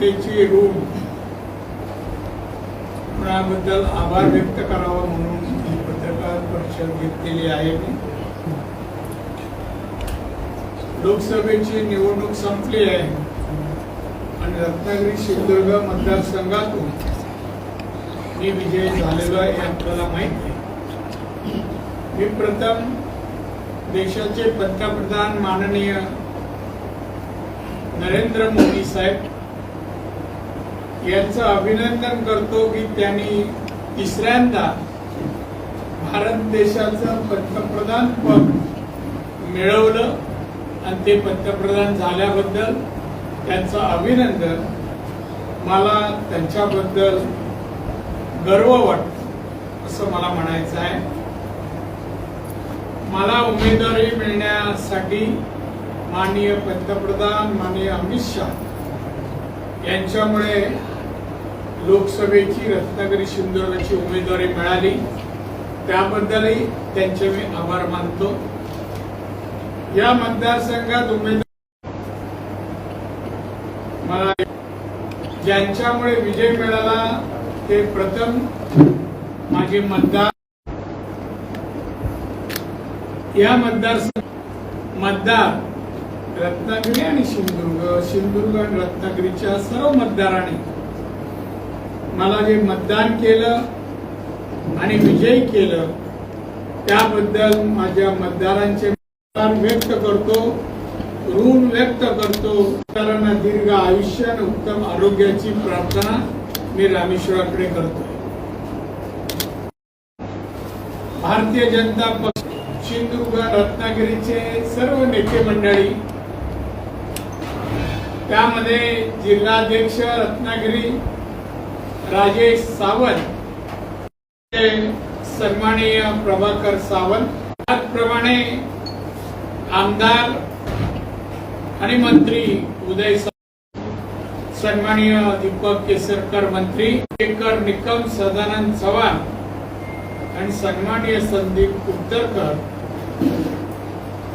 जनतेची रूम कोणाबद्दल आभार व्यक्त करावा म्हणून ही पत्रकार परिषद घेतलेली आहे. मी लोकसभेची निवडणूक संपली आहे. आणि रत्नागिरी सिंधुदुर्ग मतदारसंघातून मी विजय झालेलो आहे हे आपल्याला माहिती आहे. मी प्रथम देशाचे पंतप्रधान माननीय नरेंद्र मोदी साहेब यांचं अभिनंदन करतो की त्यांनी तिसऱ्यांदा भारत देशाचं पंतप्रधान पद मिळवलं आणि ते पंतप्रधान झाल्याबद्दल त्यांचं अभिनंदन. मला त्यांच्याबद्दल गर्व वाट असं मला म्हणायचं आहे. मला उमेदवारी मिळण्यासाठी माननीय पंतप्रधान माननीय अमित शाह यांच्यामुळे लोकसभेची रत्नागिरी सिंधुदुर्गची उमेदवारी मिळाली. त्याबद्दलही त्यांचे मी आभार मानतो. या मतदारसंघात उमेदवार ज्यांच्यामुळे विजय मिळाला ते प्रथम माझे मतदार या मतदारसंघ मतदार रत्नागिरी आणि सिंधुदुर्ग सिंधुदुर्ग आणि रत्नागिरीच्या सर्व मतदारांनी मला जे मतदान केलं आणि विजयी केलं त्याबद्दल माझ्या मतदारांचे व्यक्त करतो ऋण व्यक्त करतो. मतदारांना दीर्घ आयुष्य आणि उत्तम आरोग्याची प्रार्थना मी रामेश्वराकडे करतो भारतीय जनता पक्ष सिंधुदुर्ग रत्नागिरीचे सर्व नेते मंडळी त्यामध्ये जिल्हाध्यक्ष रत्नागिरी राजेश सावंत. सन्माननीय प्रभाकर सावंत. त्याचप्रमाणे आमदार आणि मंत्री उदय सन्माननीय दीपक केसरकर मंत्री केकर निकम सदानंद चव्हाण आणि सन्माननीय संदीप उत्तरकर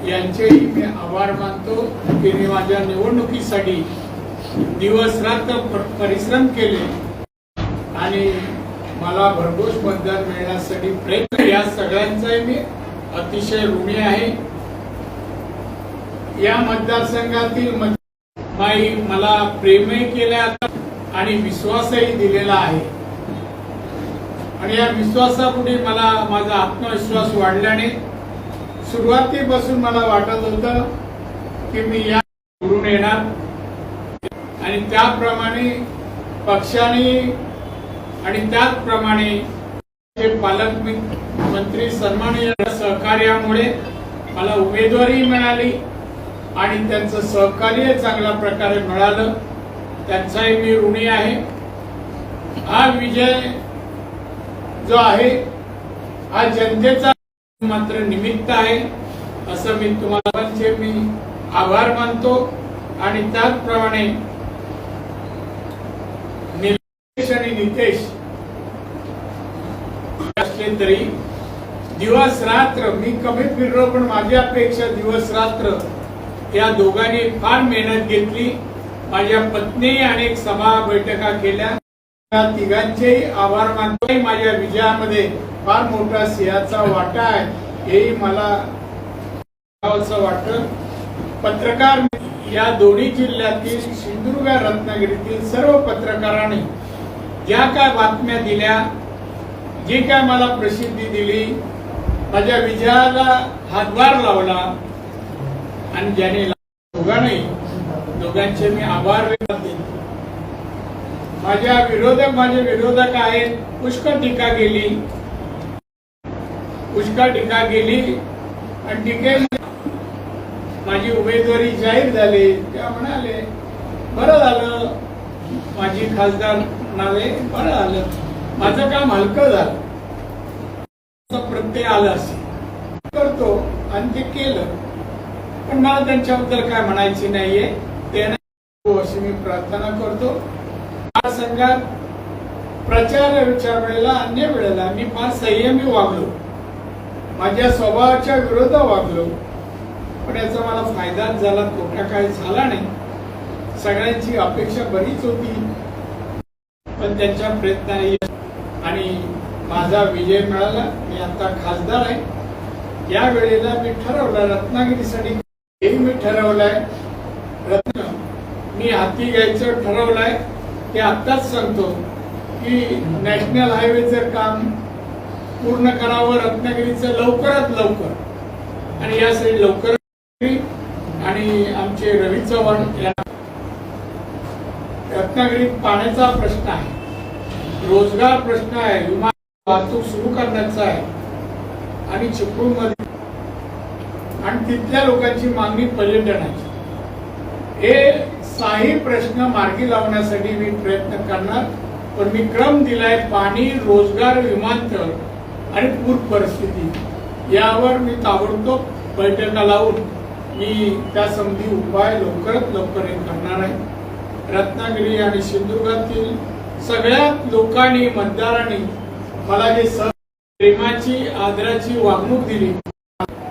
यांचेही मी आभार मानतो की मी माझ्या निवडणुकीसाठी दिवस रात्र परिश्रम केले. आणि मला भरघोस मतदान मिळण्यासाठी प्रयत्न या सगळ्यांचाही मी अतिशय ऋणी आहे. या मतदारसंघातील बाई मला प्रेमही केल्या आणि विश्वासही दिलेला आहे. आणि या विश्वासापुढे मला माझा आत्मविश्वास वाढल्याने सुरुवातीपासून मला वाटत होतं की मी या निवडून येणार. आणि त्याप्रमाणे पक्षाने आणि त्याचप्रमाणे पालकमंत्री पालक मंत्री सन्माननीय सहकार्यामुळे मला उमेदवारी मिळाली आणि त्यांचं सहकार्य चांगल्या प्रकारे मिळालं. त्यांचाही मी ऋणी आहे. हा विजय जो आहे हा जनतेचा मात्र निमित्त आहे असं मी तुम्हाला म्हणजे मी आभार मानतो. आणि त्याचप्रमाणे निलेश आणि नितेश असले तरी दिवस रात्र मी कमी फिरलो पण माझी अपेक्षा दिवस रात्र या दोघांनी फार मेहनत घेतली. माझ्या पत्नी अनेक सभा बैठका केल्या. त्या तिघांचेही आभार मानतो. माझ्या विजयामध्ये फार मोठा सिंहाचा वाटा आहे. हे मला असं वाटतं. पत्रकार या दोन्ही जिल्ह्यातील सिंधुदुर्ग रत्नागिरीतील सर्व पत्रकारांनी ज्या काय बातम्या दिल्या जी काय मला प्रसिद्धी दिली माझ्या विजयाला हातभार लावला आणि ज्याने दोघांनी दोघांचे मी आभार माझ्या विरोधक माझे विरोधक आहेत पुष्कळ टीका केली. पुष्कळ टीका केली आणि टीके माझी उमेदवारी जाहीर झाली. त्या म्हणाले बरं झालं. माझी खासदार म्हणाले बरं झालं. माझं काम हलकं झालं. प्रत्यय आलं असेल. करतो आणि ते केलं. पण मला त्यांच्याबद्दल काय म्हणायची नाहीये ते नाही. हो, अशी मी प्रार्थना करतो. संघात प्रचाराच्या वेळेला अन्य वेळेला मी फार संयमी वागलो. माझ्या स्वभावाच्या विरोधात वागलो. पण याचा मला फायदाच झाला तोटा काय झाला नाही. सगळ्यांची अपेक्षा बरीच होती. पण त्यांच्या प्रयत्नाने यश आणि माझा विजय मिळाला मी आता खासदार आहे. या वेळेला मी ठरवलं रत्नागिरीसाठी हे मी ठरवलंय. रत्न मी हाती घ्यायचं ठरवलंय. ते आत्ताच सांगतो की नॅशनल हायवेचं काम पूर्ण करावं रत्नागिरीचं लवकरात लवकर. आणि यासाठी लवकर आणि आमचे रवी चव्हाण या रत्नागिरीत पाण्याचा प्रश्न आहे. रोजगार प्रश्न आहे विमान वाहतूक सुरू करण्याचा आहे. आणि चिपळूणमध्ये आणि तिथल्या लोकांची मागणी पर्यटनाची. हे साही प्रश्न मार्गी लावण्यासाठी मी प्रयत्न करणार पण मी क्रम दिलाय पाणी रोजगार विमानतळ आणि पूर परिस्थिती. यावर मी ताबडतोब बैठका लावून मी त्या संधी उपाय लवकरात लवकर करणार आहे. रत्नागिरी आणि सिंधुदुर्गातील सगळ्या लोकांनी मतदारांनी मला जे प्रेमाची आदराची वागणूक दिली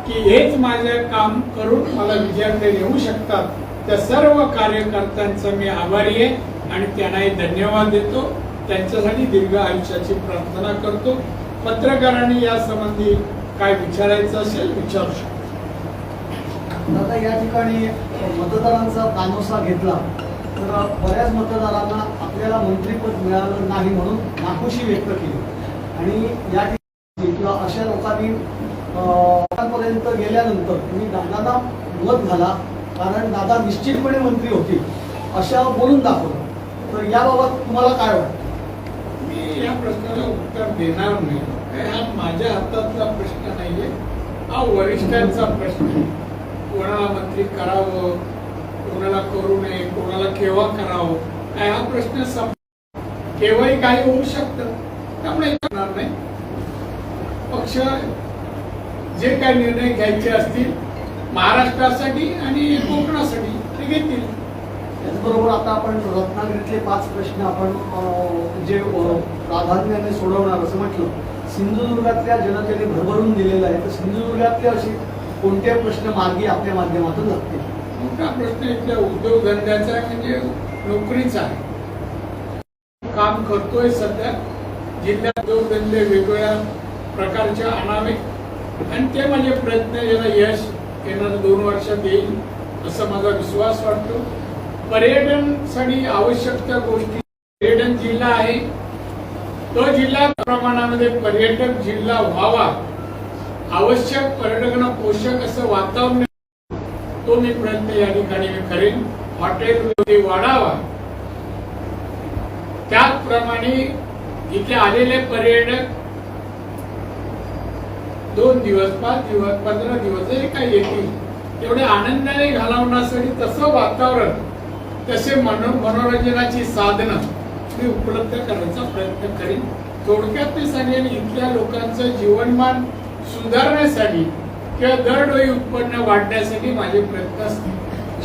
की हेच माझे काम करून मला विजयाकडे नेऊ शकतात. त्या सर्व कार्यकर्त्यांचा मी आभारी आहे आणि त्यांनाही धन्यवाद देतो. त्यांच्यासाठी दीर्घ आयुष्याची प्रार्थना करतो. पत्रकारांनी या संबंधी काय विचारायचं असेल विचारू शकतो. आता या ठिकाणी मतदारांचा कानोसा घेतला. मात्र बऱ्याच मतदारांना आपल्याला मंत्रीपद मिळालं नाही म्हणून नाखुशी व्यक्त केली. आणि या ठिकाणी किंवा अशा लोकांनी पर्यंत गेल्यानंतर तुम्ही दादांना मत घाला कारण दादा निश्चितपणे मंत्री होतील अशा बोलून दाखवलं. तर याबाबत तुम्हाला काय वाटतं? मी या प्रश्नाला उत्तर देणार नाही. हा माझ्या हातातला प्रश्न नाहीये. हा वरिष्ठांचा प्रश्न आहे. कोणाला मंत्री करावं? कोणाला करू नये कोणाला केव्हा करावं? काय हा प्रश्न केव्हाही काही होऊ शकतं. त्यामुळे करणार नाही. पक्ष जे काही निर्णय घ्यायचे असतील महाराष्ट्रासाठी आणि कोकणासाठी ते घेतील. त्याचबरोबर आता आपण रत्नागिरीतले पाच प्रश्न आपण अं, जे प्राधान्याने सोडवणार असं म्हटलं. सिंधुदुर्गातल्या जनतेने भरभरून दिलेलं आहे. तर सिंधुदुर्गातले असे कोणते प्रश्न मार्गी आपल्या माध्यमातून लागतील? मोठा प्रश्न इथल्या उद्योगधंद्याचा म्हणजे नोकरीचा आहे. काम करतोय सध्या. जिल्ह्यात उद्योगधंदे वेगवेगळ्या प्रकारच्या आणावे. आणि ते माझे प्रयत्न याला यश येणाऱ्या दोन वर्षात येईल असा माझा विश्वास वाटतो. पर्यटनसाठी आवश्यक त्या गोष्टी. पर्यटन जिल्हा आहे. तो जिल्हा प्रमाणामध्ये पर्यटक जिल्हा व्हावा. आवश्यक पर्यटकांना पोषक असं वातावरण तो मी प्रयत्न या ठिकाणी मी करेन. हॉटेल उद्योग वाढावा. त्याचप्रमाणे इथे आलेले पर्यटक दोन दिवस पाच दिवस पंधरा दिवस जरी काही येतील तेवढे आनंदाने घालवण्यासाठी तसं वातावरण तसे मनो मनोरंजनाची साधनं मी उपलब्ध करण्याचा प्रयत्न करीन. थोडक्यात मी सांगेन इथल्या लोकांचं जीवनमान सुधारण्यासाठी किंवा दरडोई उत्पन्न वाढण्यासाठी माझे प्रयत्न असतील.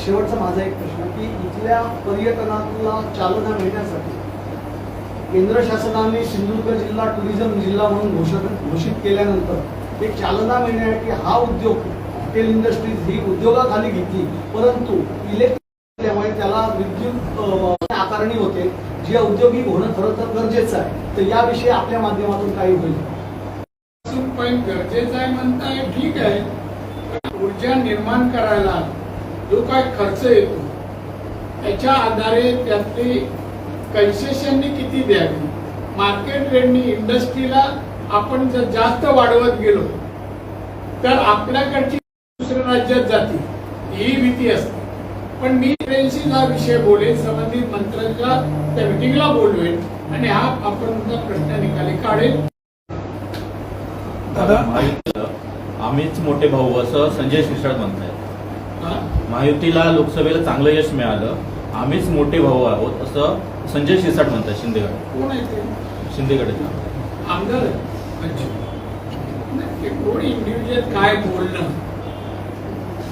शेवटचा माझा एक प्रश्न की इथल्या पर्यटनाला चालना मिळण्यासाठी केंद्र शासनाने सिंधुदुर्ग जिल्हा टुरिझम जिल्हा म्हणून घोषित घोषित केल्यानंतर एक चालना मिळण्यासाठी हा उद्योग हॉटेल इंडस्ट्रीज ही उद्योगाखाली घेतली. परंतु इलेक्ट्रिक त्याला विद्युत आकारणी होते. जे औद्योगिक होणं खरं तर गरजेचं आहे. तर याविषयी आपल्या माध्यमातून काही होईल. अजून गरजेचं आहे म्हणताय ठीक आहे. ऊर्जा निर्माण करायला जो काय खर्च येतो त्याच्या आधारे त्यातली कन्सेशननी किती द्यावी? मार्केट रेटनी इंडस्ट्रीला आपण जर जास्त वाढवत गेलो तर आपल्याकडची दुसऱ्या राज्यात जातील ही भीती असते. पण मी ट्रेनशी हा विषय बोलेन संबंधित मंत्र्यांच्या त्या मिटिंगला बोलवेन आणि हा आपण प्रश्न निकाली काढेल आम्हीच मोठे भाऊ असं संजय शिरसाट म्हणतायत? महायुतीला लोकसभेला चांगलं यश मिळालं. आम्हीच मोठे भाऊ आहोत असं संजय शिरसाट म्हणतात शिंदेगड. कोण आहे ते? शिंदेगड. आमदार कोण इंडिव्हिज्युअल काय बोलणं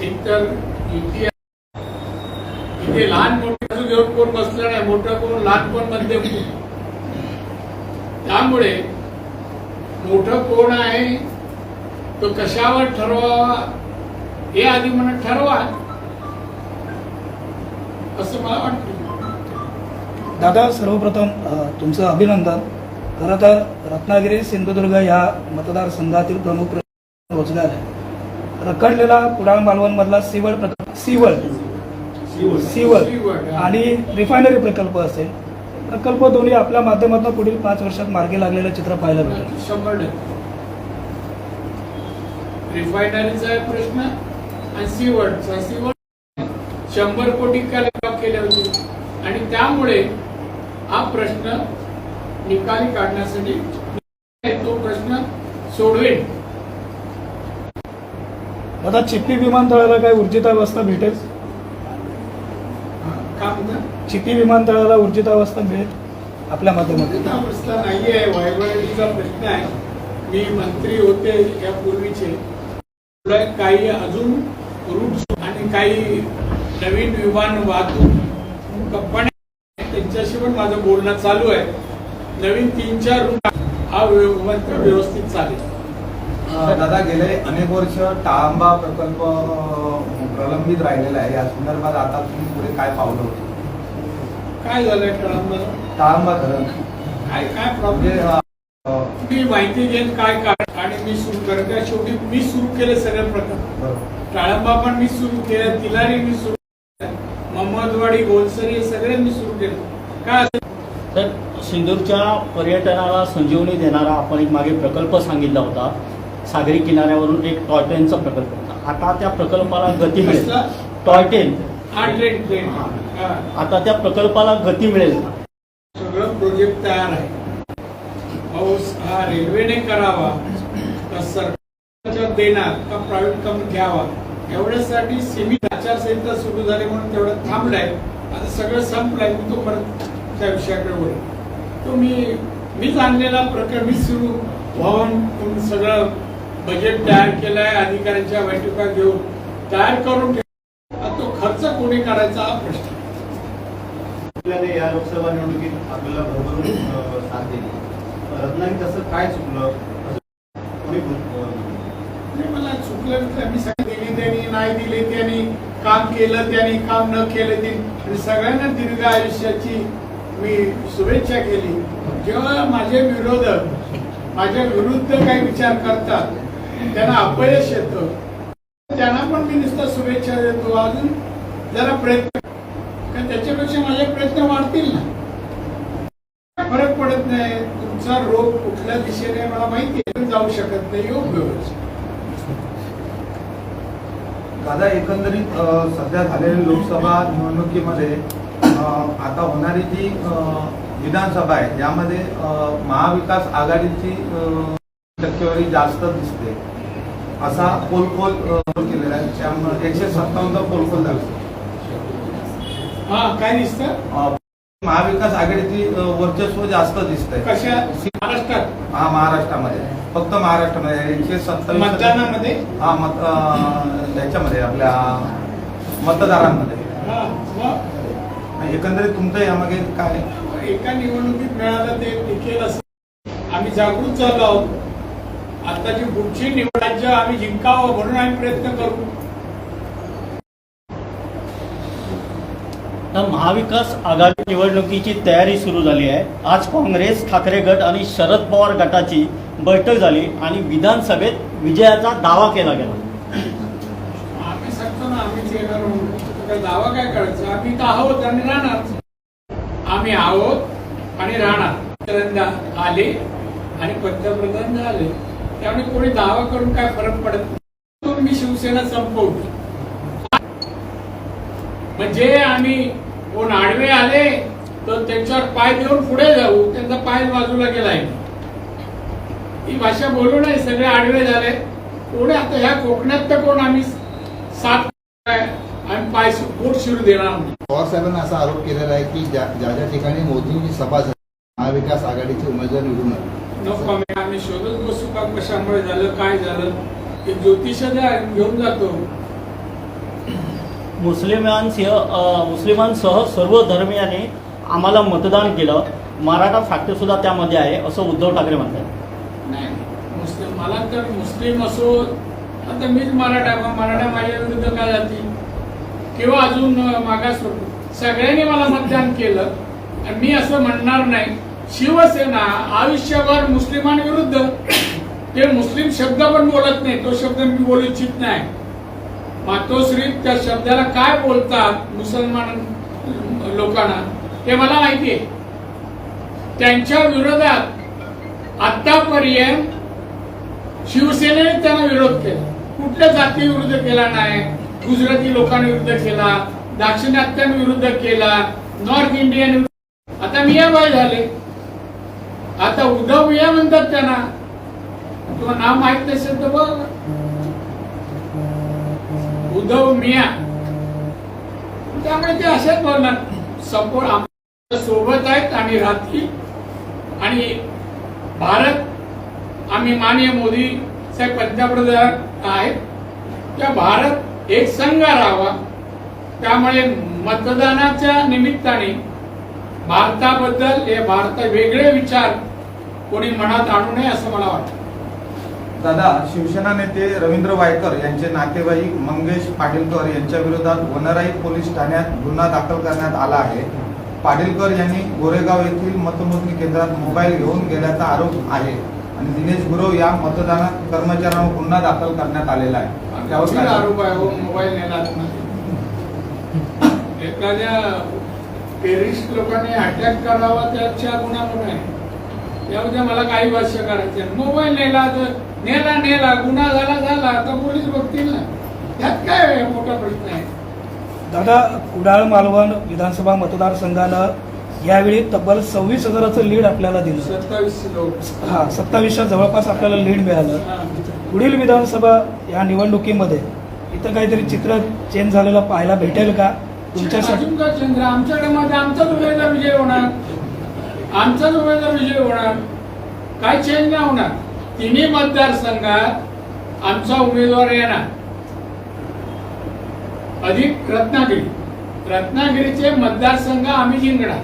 एकतर इथे लहान मोठे घेऊन कोण बसलं नाही मोठं कोण लहान कोण मध्यम त्यामुळे मोठं कोण आहे तो कशावर ठरवावा हे आधी म्हणत ठरवा. असं मला वाटतं. दादा सर्वप्रथम तुमचं अभिनंदन. खरं तर रत्नागिरी सिंधुदुर्ग या मतदारसंघातील प्रमुख रोजगार आहे. रखडलेला कुडाळ मालवणमधला सीवळ प्रकल्प सीवळ. सीवळ. सीवळ. आणि रिफायनरी प्रकल्प असेल. प्रकल्प दोन्ही आपल्या माध्यमातून पुढील पाच वर्षात मार्गी लागलेलं चित्र पाहायला मिळेल. शंभर टक्के. रिफायनरीचा आहे प्रश्न आणि शंभर कोटी काल केले होते. आणि त्यामुळे हा प्रश्न निकाली काढण्यासाठी तो प्रश्न सोडवेल दादा चिप्पी विमानतळाला काय ऊर्जितावस्था भेटेल? का चिप्पी विमानतळाला ऊर्जितावस्था मिळेल आपल्या माध्यमातून. प्रश्न नाही आहे व्हायबिलिटीचा प्रश्न आहे. मी मंत्री होते यापूर्वीचे. काही अजून रूट आणि काही नवीन विमान वाहतूक. कंपन्या त्यांच्याशी पण माझं बोलणं चालू आहे. नवीन तीन चार रूट हा विमान व्यवस्थित चालेल. दादा गेले अनेक वर्ष टाळंबा प्रकल्प प्रलंबित राहिलेला आहे. या संदर्भात आता तुम्ही पुढे काय पावलं होतं? काय झालंय कळंबा टाळंबा धरण काय काय म्हणजे प्रॉब्लेम अ, मी माहिती घेईन काय कारण. आणि मी सुरू करत. शेवटी मी सुरू केले सगळे प्रकल्प बरोबर. टाळंबा पण मी सुरू केलं तिलारी मी सुरू केलं मोहम्मदवाडी गोलसरी हे सगळे मी सुरू केलं. काय असेल? तर सिंदूरच्या पर्यटनाला संजीवनी देणारा आपण एक मागे प्रकल्प सांगितला होता. सागरी किनाऱ्यावरून एक टॉय ट्रेनचा प्रकल्प होता. आता त्या प्रकल्पाला गती मिळेल? Toy train. हा ट्रेन ट्रेन. हा. आता त्या प्रकल्पाला गती मिळेल. सगळं प्रोजेक्ट तयार आहे. पाऊस हा रेल्वेने करावा का सरकारच्या देणार का प्रायव्हेट कंपनी घ्यावा एवढ्यासाठी सीमित आचारसंहिता सुरू झाली म्हणून तेवढं थांबलाय. आता सगळं संपलंय मी तो परत त्या विषयाकडे बोल तो मी मीच आणलेला प्रकरण मी सुरू व्हावून सगळं बजेट तयार केलंय अधिकाऱ्यांच्या बैठका घेऊन तयार करून तो खर्च कोणी करायचा हा प्रश्न. या लोकसभा निवडणुकीत आपल्याला भरभरून साथ दिली. रत्नागिरी तसं काय चुकलं? कोणी नाही मला चुकलं मी दिली त्यांनी नाही दिले त्यांनी काम केलं त्यांनी काम न केलं ते. सगळ्यांना दीर्घ आयुष्याची मी शुभेच्छा केली. जेव्हा माझे विरोधक माझ्या विरुद्ध काही विचार करतात त्यांना अपयश येतं. त्यांना पण मी नुसतं शुभेच्छा देतो. अजून जरा प्रयत्न कारण त्याच्यापेक्षा मला प्रयत्न वाढतील ना? फरक पडत नाही. तुमचा रोग कुठल्या दिशेने मला माहिती आहे. जाऊ शकत नाही. योग्य दादा एकंदरीत सध्या झालेल्या लोकसभा निवडणुकीमध्ये अ, आता होणारी जी अ, विधानसभा आहे यामध्ये महाविकास आघाडीची अ, टक्केवारी जास्त दिसते. असा पोलखोल केलेला आहे. त्यामुळे एकशे सत्तावन्न पोलखोल झाला. काय दिसतं? महाविकास आघाडीची वर्चस्व जास्त दिसतंय. कशा? महाराष्ट्रात? हा महाराष्ट्रामध्ये. फक्त महाराष्ट्रामध्ये एकशे सत्तावीस मतदानामध्ये? हा मत याच्यामध्ये आपल्या मतदारांमध्ये. हा, एकंदरीत तुमचं यामागे काय? एका निवडणुकीत मिळालं ते टिकेल असं. आम्ही जागृत झालो आहोत. आताची पुढची निवड राज्य आम्ही जिंकावं म्हणून आम्ही प्रयत्न करू. तर महाविकास आघाडी निवडणुकीची तयारी सुरू झाली आहे. आज काँग्रेस ठाकरे गट आणि शरद पवार गटाची बैठक झाली आणि विधानसभेत विजयाचा दावा केला गेला. आम्ही सांगतो ना आम्ही दावा काय करायचा? आम्ही तर आहोत आणि राहणार. आम्ही आहोत आणि राहणार. आले आणि पंतप्रधान झाले. त्यामुळे कोणी दावा करून काय फरक पडत मी शिवसेना संपवली म्हणजे आम्ही कोण आडवे आले तर त्यांच्यावर पाय देऊन पुढे जाऊ. त्यांचा पाय बाजूला गेलाय. ही भाषा बोलू नाही सगळे आडवे झाले. पुढे आता? ह्या कोकणात तर कोण आम्ही सात आम्ही पाय पोट शिरू देणार नाही. पवार साहेबांनी असा आरोप केलेला आहे की ज्या ज्या ठिकाणी मोदींची सभा झाली महाविकास आघाडीचे उमेदवार निवडून आले. नको आम्ही आम्ही शोधत बसू का? कशामुळे झालं? काय झालं? एक ज्योतिष घेऊन जातो. मुस्लिमांसह मुस्लिमांसह सर्व धर्मियांनी आम्हाला मतदान केलं. मराठा फॅक्टर सुद्धा त्यामध्ये आहे असं उद्धव ठाकरे म्हणतात. नाही मुस्लिम मला तर मुस्लिम असो आता मीच मराठा मग मराठा माझ्या विरुद्ध काय जातील किंवा अजून मागास सगळ्यांनी मला मतदान केलं आणि मी असं म्हणणार नाही. शिवसेना आयुष्यभर मुस्लिमांविरुद्ध. ते मुस्लिम शब्द पण बोलत नाही तो शब्द मी बोलू इच्छित नाही. मातोश्री त्या शब्दाला काय बोलतात मुसलमान लोकांना ते मला माहिती आहे. त्यांच्या विरोधात आतापर्यंत शिवसेनेने त्यांना विरोध केला. कुठल्या जाती विरुद्ध केला नाही गुजराती लोकांविरुद्ध केला दाक्षिणात्यांविरुद्ध केला नॉर्थ इंडियन आता मियाबाई झाले. आता उद्धव मिया म्हणतात त्यांना. तुम्हाला नाव माहीत नसेल तर बघ उद्धव मिया. त्यामुळे ते असेच बोलणार. संपूर्ण आमच्यासोबत आहेत आम्ही राहतील आणि भारत आम्ही माननीय मोदी साहेब पंतप्रधान आहेत. त्या भारत एक संघ राहावा. त्यामुळे मतदानाच्या निमित्ताने भारताबद्दल हे भारत वेगळे विचार कोणी मनात आणू नये असं मला वाटतं. दादा शिवसेना नेते रवींद्र वायकर यांचे नातेवाईक मंगेश पाटीलकर यांच्या विरोधात वनराई पोलीस ठाण्यात गुन्हा दाखल करण्यात आला आहे. पाटीलकर यांनी गोरेगाव येथील मतमोजणी केंद्रात मोबाईल घेऊन गेल्याचा आरोप आहे आणि दिनेश गुरव या मतदान कर्मचाऱ्यांवर गुन्हा दाखल करण्यात आलेला आहे. त्यावर आरोप आहे हो? मोबाईल एखाद्या टेरिस्ट लोकांनी अटॅक करावा त्याच्या गुन्हा आहे त्यामध्ये मला काही भाष्य करायचे. मोबाईल नेला तर नेला नेला गुन्हा झाला झाला आता पोलीस बघतील ना. त्यात काय मोठा प्रश्न आहे? दादा कुडाळ मालवण विधानसभा मतदारसंघानं यावेळी तब्बल सव्वीस हजाराचं लीड आपल्याला दिलं. सत्तावीस हा सत्तावीसच्या जवळपास आपल्याला लीड मिळालं. पुढील विधानसभा या निवडणुकीमध्ये इथं काहीतरी चित्र चेंज झालेलं पाहायला भेटेल का? तुमच्यासाठी अजून चंद्र आमच्याकडे मध्ये आमचाच उमेदवार विजय होणार. आमचाच उमेदवार विजय होणार. काय चेंज नाही होणार. तिन्ही मतदारसंघात आमचा उमेदवार येणार. अधिक रत्नागिरी. रत्नागिरीचे मतदारसंघ आम्ही जिंकणार.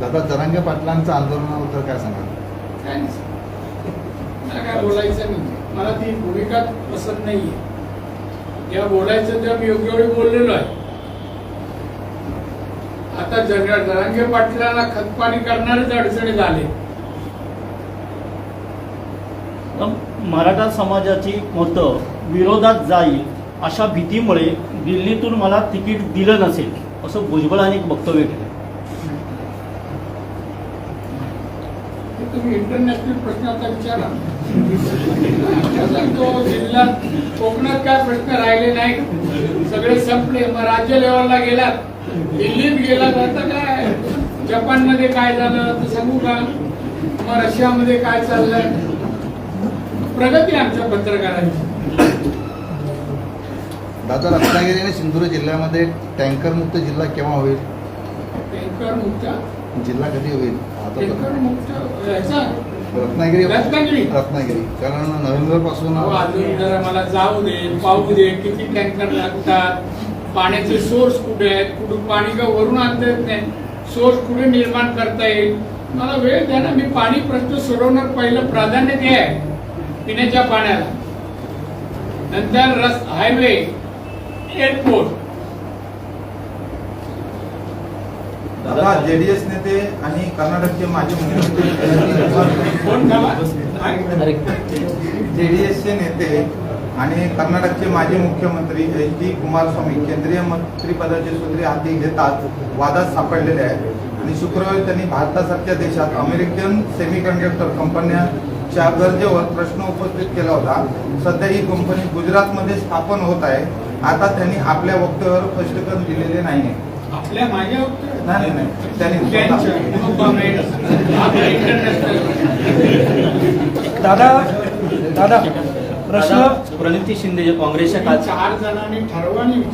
दादा जरांगे पाटलांचं आंदोलनाबद्दल काय सांगा. मला काय बोलायचं नाही. मला ती भूमिका पसंत नाहीये. जेव्हा बोलायचं तेव्हा मी योग्य वेळी बोललेलो आहे. आता जरांगे पाटलाला खतपाणी करणारेच अडचणी झाले मराठा समाजाची मतं विरोधात जाईल अशा भीतीमुळे दिल्लीतून मला तिकीट दिलं नसेल असं भुजबळांनी एक वक्तव्य केलं. तुम्ही इंटरनॅशनल प्रश्न विचारा. तो जिल्ह्यात कोकणात काय प्रश्न राहिले नाही सगळे संपले मग राज्य लेवलला गेलात. दिल्लीत गेलात आता काय? जपानमध्ये काय झालं? तर सांगू का? मग रशियामध्ये काय चाललंय? प्रगती आमच्या पत्रकारांची. दादा रत्नागिरी आणि सिंधुदुर्ग जिल्ह्यामध्ये टँकर मुक्त जिल्हा केव्हा होईल? टँकर मुक्त? जिल्हा कधी होईल? आता टँकर मुक्त रत्नागिरी. रत्नागिरी. रत्नागिरी. कारण नोव्हेंबरपासून अहो, अजून जरा मला जाऊ दे पाहू दे किती टँकर लागतात पाण्याचे सोर्स कुठे आहेत कुठून पाणी का वरून आणता येत नाही सोर्स कुठे निर्माण करता येईल? मला वेळ द्या ना मी पाणी प्रश्न सोडवणार पहिलं प्राधान्य ते आहे. पिण्याच्या पाण्याला. नंतर रस हायवे एअरपोर्ट दादा जेडीएस नेते आणि कर्नाटकचे माजी मुख्यमंत्री जेडीएसचे नेते आणि कर्नाटकचे माजी मुख्यमंत्री एच डी कुमारस्वामी केंद्रीय मंत्रिपदाची सूत्रे हाती घेतात वादात सापडलेले आहेत. आणि शुक्रवारी त्यांनी भारतासारख्या देशात अमेरिकन सेमीकंडक्टर कंपन्यांच्या गरजेवर प्रश्न उपस्थित केला होता. सध्या ही कंपनी गुजरातमध्ये स्थापन होत आहे. आता त्यांनी आपल्या वक्तव्यावर स्पष्टीकरण दिलेले नाही आपल्या माझ्या नाही नाही त्यांनी. दादा दादा प्रश्न? प्रणिती शिंदे जे काँग्रेसच्या काल चार जणांनी ठरवानी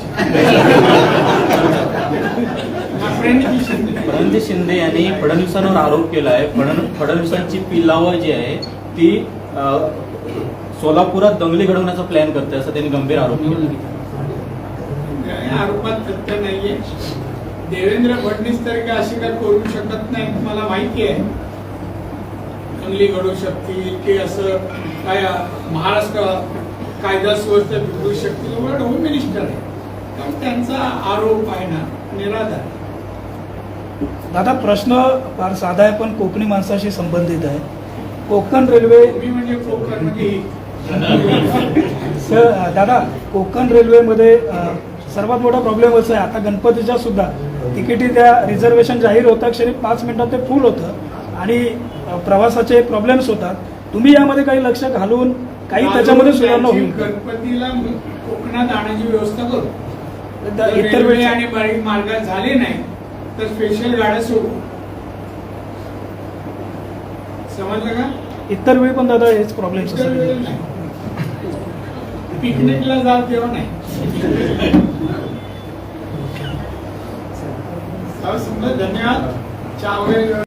शिंदे. प्रणिती शिंदे यांनी फडणवीसांवर आरोप केला आहे फडण फडणवीसांची पिलावं जी आहे ती सोलापुरात दंगली घडवण्याचा प्लॅन करते असं त्यांनी गंभीर आरोप केला. या आरोपात तथ्य नाहीये. देवेंद्र फडणवीस तर काय असे काय करू शकत नाही मला माहिती आहे. चांगली घडू शकतील की असं काय महाराष्ट्र कायदा सुव्यवस्था बिघडू शकतील उलट होम मिनिस्टर आहे. त्यामुळे त्यांचा आरोप आहे ना निराधार. दादा प्रश्न फार साधा आहे पण कोकणी माणसाशी संबंधित आहे. कोकण रेल्वे मी म्हणजे कोकण म्हणजे सर दादा कोकण रेल्वेमध्ये सर्वात मोठा प्रॉब्लेम असा आहे आता गणपतीच्या सुद्धा. तिकिटी त्या रिझर्वेशन जाहीर होता क्षणी पाच मिनिटात ते फुल होतं. आणि प्रवासाचे प्रॉब्लेम्स होतात. तुम्ही यामध्ये काही लक्ष घालून काही त्याच्यामध्ये सुधारणा होईल? गणपतीला कोकणात आणण्याची व्यवस्था करू. इतर वेळेस आणि बारीक मार्गात झाले नाही तर स्पेशल गाड्या सोडू. समजलं का? इतर वेळी पण दादा हेच इतर वेळेला नाही. पिकनिकला जाल तेव्हा नाही. हो, समजा धन्यवाद. चहा वगैरे